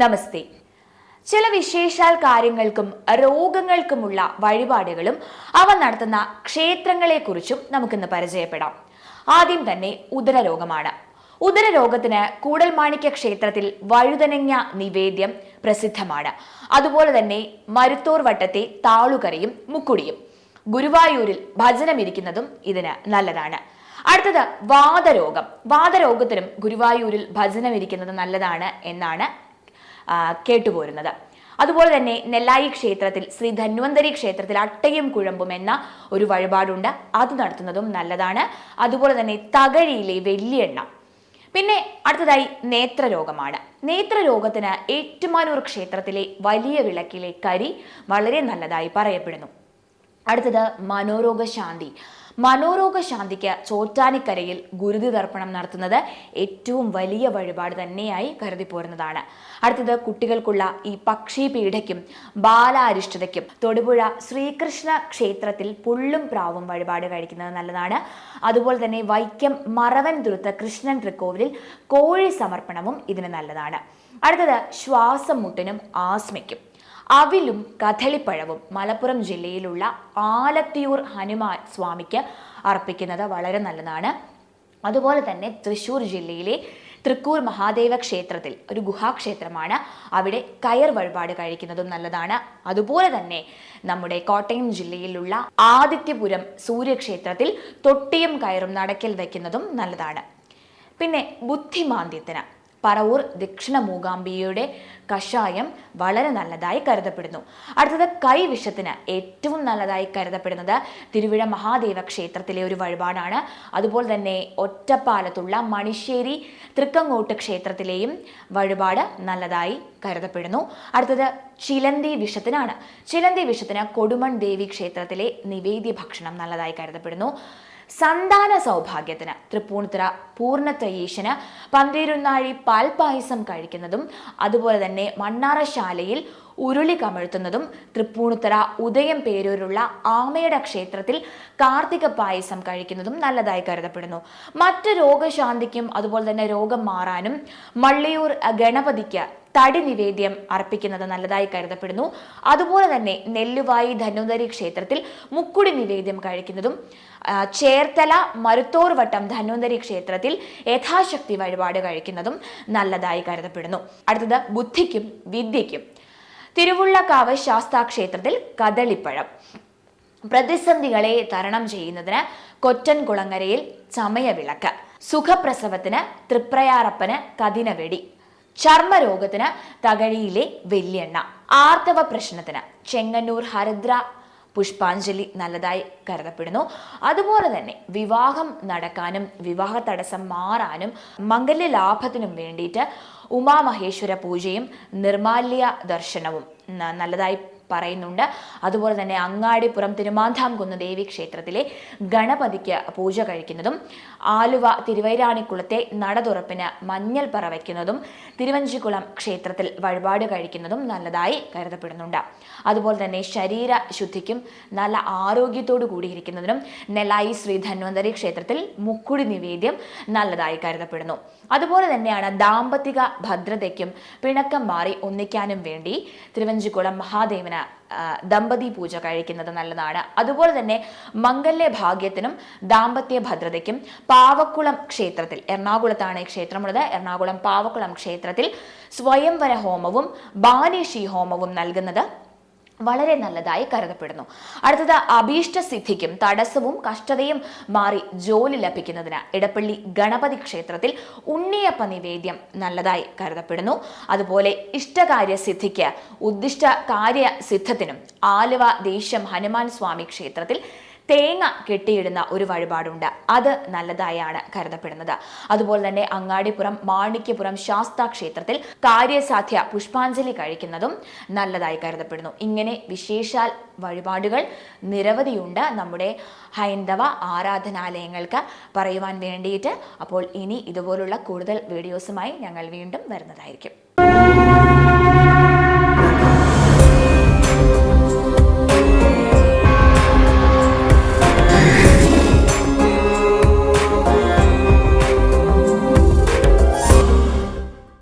നമസ്തേ. ചില വിശേഷാൽ കാര്യങ്ങൾക്കും രോഗങ്ങൾക്കുമുള്ള വഴിപാടുകളും അവ നടത്തുന്ന ക്ഷേത്രങ്ങളെക്കുറിച്ചും നമുക്കിന്ന് പരിചയപ്പെടാം. ആദ്യം തന്നെ ഉദരരോഗമാണ്. ഉദരരോഗത്തിന് കൂടൽമാണിക്യ ക്ഷേത്രത്തിൽ വഴുതനങ്ങ നിവേദ്യം പ്രസിദ്ധമാണ്. അതുപോലെ തന്നെ മരുത്തോർ വട്ടത്തെ താളുകറിയും മുക്കുടിയും. ഗുരുവായൂരിൽ ഭജനമിരിക്കുന്നതും ഇതിന് നല്ലതാണ്. അടുത്തത് വാതരോഗം. വാതരോഗത്തിനും ഗുരുവായൂരിൽ ഭജനമിരിക്കുന്നത് നല്ലതാണ് എന്നാണ് കേട്ടുപോരുന്നത്. അതുപോലെ തന്നെ നെല്ലായി ക്ഷേത്രത്തിൽ ശ്രീ ധന്വന്തരി ക്ഷേത്രത്തിൽ അട്ടയും കുഴമ്പും എന്ന ഒരു വഴിപാടുണ്ട്. അത് നടത്തുന്നതും നല്ലതാണ്. അതുപോലെ തന്നെ തകഴിയിലെ വെള്ളിയെണ്ണ പിന്നെ അടുത്തതായി നേത്രരോഗമാണ്. നേത്രരോഗത്തിന് ഏറ്റുമാനൂർ ക്ഷേത്രത്തിലെ വലിയ വിളക്കിലെ കരി വളരെ നല്ലതായി പറയപ്പെടുന്നു. അടുത്തത് മനോരോഗ ശാന്തി മനോരോഗ ശാന്തിക്ക് ചോറ്റാനിക്കരയിൽ ഗുരുതി തർപ്പണം നടത്തുന്നത് ഏറ്റവും വലിയ വഴിപാട് തന്നെയായി കരുതി പോരുന്നതാണ്. അടുത്തത് കുട്ടികൾക്കുള്ള ഈ പക്ഷി പീഠയ്ക്കും ബാലാരിഷ്ടതയ്ക്കും തൊടുപുഴ ശ്രീകൃഷ്ണ ക്ഷേത്രത്തിൽ പുള്ളും പ്രാവും വഴിപാട് കഴിക്കുന്നത് നല്ലതാണ്. അതുപോലെ തന്നെ വൈക്കം മറവൻ തുരുത്ത് കൃഷ്ണൻ തൃക്കോവിലിൽ കോഴി സമർപ്പണവും ഇതിന് നല്ലതാണ്. അടുത്തത് ശ്വാസം മുട്ടിനും ആസ്മയ്ക്കും. അവിലും കഥളിപ്പഴവും മലപ്പുറം ജില്ലയിലുള്ള ആലത്തിയൂർ ഹനുമാൻ സ്വാമിക്ക് അർപ്പിക്കുന്നത് വളരെ നല്ലതാണ്. അതുപോലെ തന്നെ തൃശ്ശൂർ ജില്ലയിലെ തൃക്കൂർ മഹാദേവ ക്ഷേത്രത്തിൽ ഒരു ഗുഹാക്ഷേത്രമാണ് അവിടെ കയർ വഴിപാട് കഴിക്കുന്നതും നല്ലതാണ്. അതുപോലെ തന്നെ നമ്മുടെ കോട്ടയം ജില്ലയിലുള്ള ആദിത്യപുരം സൂര്യക്ഷേത്രത്തിൽ തൊട്ടിയും കയറും നടക്കൽ വയ്ക്കുന്നതും നല്ലതാണ്. പിന്നെ ബുദ്ധിമാന്ദ്യത്തിന് പറവൂർ ദക്ഷിണ മൂകാംബികയുടെ കഷായം വളരെ നല്ലതായി കരുതപ്പെടുന്നു. അടുത്തത് കൈവിഷത്തിന് ഏറ്റവും നല്ലതായി കരുതപ്പെടുന്നത് തിരുവിഴ മഹാദേവ ക്ഷേത്രത്തിലെ ഒരു വഴിപാടാണ്. അതുപോലെ തന്നെ ഒറ്റപ്പാലത്തുള്ള മണിശ്ശേരി തൃക്കങ്ങോട്ട് ക്ഷേത്രത്തിലെയും വഴിപാട് നല്ലതായി കരുതപ്പെടുന്നു. അടുത്തത് ചിലന്തി വിഷത്തിനാണ്. ചിലന്തി വിഷത്തിന് കൊടുമൺ ദേവി ക്ഷേത്രത്തിലെ നിവേദ്യ ഭക്ഷണം നല്ലതായി കരുതപ്പെടുന്നു. സന്താന സൗഭാഗ്യത്തിന് തൃപ്പൂണിത്തുറ പൂർണത്രയീശന് പന്തീരുന്നാഴി പാൽപായസം കഴിക്കുന്നതും അതുപോലെ തന്നെ മണ്ണാറശാലയിൽ ഉരുളി കമഴ്ത്തുന്നതും തൃപ്പൂണിത്തറ ഉദയം പേരൂരുള്ള ആമയുടെ ക്ഷേത്രത്തിൽ കാർത്തിക പായസം കഴിക്കുന്നതും നല്ലതായി കരുതപ്പെടുന്നു. മറ്റ് രോഗശാന്തിക്കും അതുപോലെ തന്നെ രോഗം മാറാനും മള്ളിയൂർ ഗണപതിക്ക് തടി നിവേദ്യം അർപ്പിക്കുന്നത് നല്ലതായി കരുതപ്പെടുന്നു. അതുപോലെ തന്നെ നെല്ലുവായി ധന്വന്തരി ക്ഷേത്രത്തിൽ മുക്കുടി നിവേദ്യം കഴിക്കുന്നതും ചേർത്തല മരുത്തോർ വട്ടം ധന്വന്തരി ക്ഷേത്രത്തിൽ യഥാശക്തി വഴിപാട് കഴിക്കുന്നതും നല്ലതായി കരുതപ്പെടുന്നു. അടുത്തത് ബുദ്ധിക്കും വിദ്യയ്ക്കും. തിരുവുള്ളക്കാവ് ശാസ്താ ക്ഷേത്രത്തിൽ കദളിപ്പഴം. പ്രതിസന്ധികളെ തരണം ചെയ്യുന്നതിന് കൊറ്റൻകുളങ്ങരയിൽ ചമയവിളക്ക്. സുഖപ്രസവത്തിന് തൃപ്രയാറപ്പന് കതിനവെടി ചർമ്മരോഗത്തിന് തകഴിയിലെ വെല്ലിയെണ്ണ. ആർത്തവ പ്രശ്നത്തിന് ചെങ്ങന്നൂർ ഹരിദ്ര പുഷ്പാഞ്ജലി നല്ലതായി കരുതപ്പെടുന്നു. അതുപോലെ തന്നെ വിവാഹം നടക്കാനും വിവാഹ തടസ്സം മാറാനും മംഗല്യ ലാഭത്തിനും വേണ്ടിയിട്ട് ഉമാമഹേശ്വര പൂജയും നിർമാല്യ ദർശനവും നല്ലതായി പറയുന്നുണ്ട്. അതുപോലെ തന്നെ അങ്ങാടിപ്പുറം തിരുമാന്താംകുന്ന് ദേവി ക്ഷേത്രത്തിലെ ഗണപതിക്ക് പൂജ കഴിക്കുന്നതും ആലുവ തിരുവൈരാണിക്കുളത്തെ നട തുറപ്പിന് മഞ്ഞൾ പറ തിരുവഞ്ചിക്കുളം ക്ഷേത്രത്തിൽ വഴിപാട് കഴിക്കുന്നതും നല്ലതായി കരുതപ്പെടുന്നുണ്ട്. അതുപോലെ തന്നെ ശരീര ശുദ്ധിക്കും നല്ല ആരോഗ്യത്തോടു കൂടിയിരിക്കുന്നതിനും നെല്ലായി ശ്രീ ധന്വന്തരി ക്ഷേത്രത്തിൽ മുക്കുടി നിവേദ്യം നല്ലതായി കരുതപ്പെടുന്നു. അതുപോലെ തന്നെയാണ് ദാമ്പത്തിക ഭദ്രതയ്ക്കും പിണക്കം മാറി ഒന്നിക്കാനും വേണ്ടി തിരുവഞ്ചിക്കുളം മഹാദേവന് ദമ്പതി പൂജ കഴിക്കുന്നത് നല്ലതാണ്. അതുപോലെ തന്നെ മംഗല്യ ഭാഗ്യത്തിനും ദാമ്പത്യ ഭദ്രതയ്ക്കും പാവക്കുളം ക്ഷേത്രത്തിൽ എറണാകുളത്താണ് ക്ഷേത്രമുള്ളത് എറണാകുളം പാവക്കുളം ക്ഷേത്രത്തിൽ സ്വയംവര ഹോമവും ബാനേഷി ഹോമവും നൽകുന്നത് വളരെ നല്ലതായി കരുതപ്പെടുന്നു. അടുത്തത് അഭീഷ്ട സിദ്ധിക്കും തടസ്സവും കഷ്ടതയും മാറി ജോലി ലഭിക്കുന്നതിന് ഇടപ്പള്ളി ഗണപതി ക്ഷേത്രത്തിൽ ഉണ്ണിയപ്പ നിവേദ്യം നല്ലതായി കരുതപ്പെടുന്നു. അതുപോലെ ഇഷ്ടകാര്യ സിദ്ധിക്ക് ഉദ്ദിഷ്ട കാര്യ സിദ്ധത്തിനും ആലുവ ദേശം ഹനുമാൻ സ്വാമി ക്ഷേത്രത്തിൽ തേങ്ങ കെട്ടിയിടുന്ന ഒരു വഴിപാടുണ്ട്. അത് നല്ലതായാണ് കരുതപ്പെടുന്നത്. അതുപോലെ തന്നെ അങ്ങാടിപ്പുറം മാണിക്യപുരം ശാസ്താ ക്ഷേത്രത്തിൽ കാര്യസാധ്യ പുഷ്പാഞ്ജലി കഴിക്കുന്നതും നല്ലതായി കരുതപ്പെടുന്നു. ഇങ്ങനെ വിശേഷാൽ വഴിപാടുകൾ നിരവധിയുണ്ട്. നമ്മുടെ ഹൈന്ദവ ആരാധനാലയങ്ങൾക്ക് പറയുവാൻ വേണ്ടിയിട്ട് അപ്പോൾ ഇനി ഇതുപോലുള്ള കൂടുതൽ വീഡിയോസുമായി ഞങ്ങൾ വീണ്ടും വരുന്നതായിരിക്കും.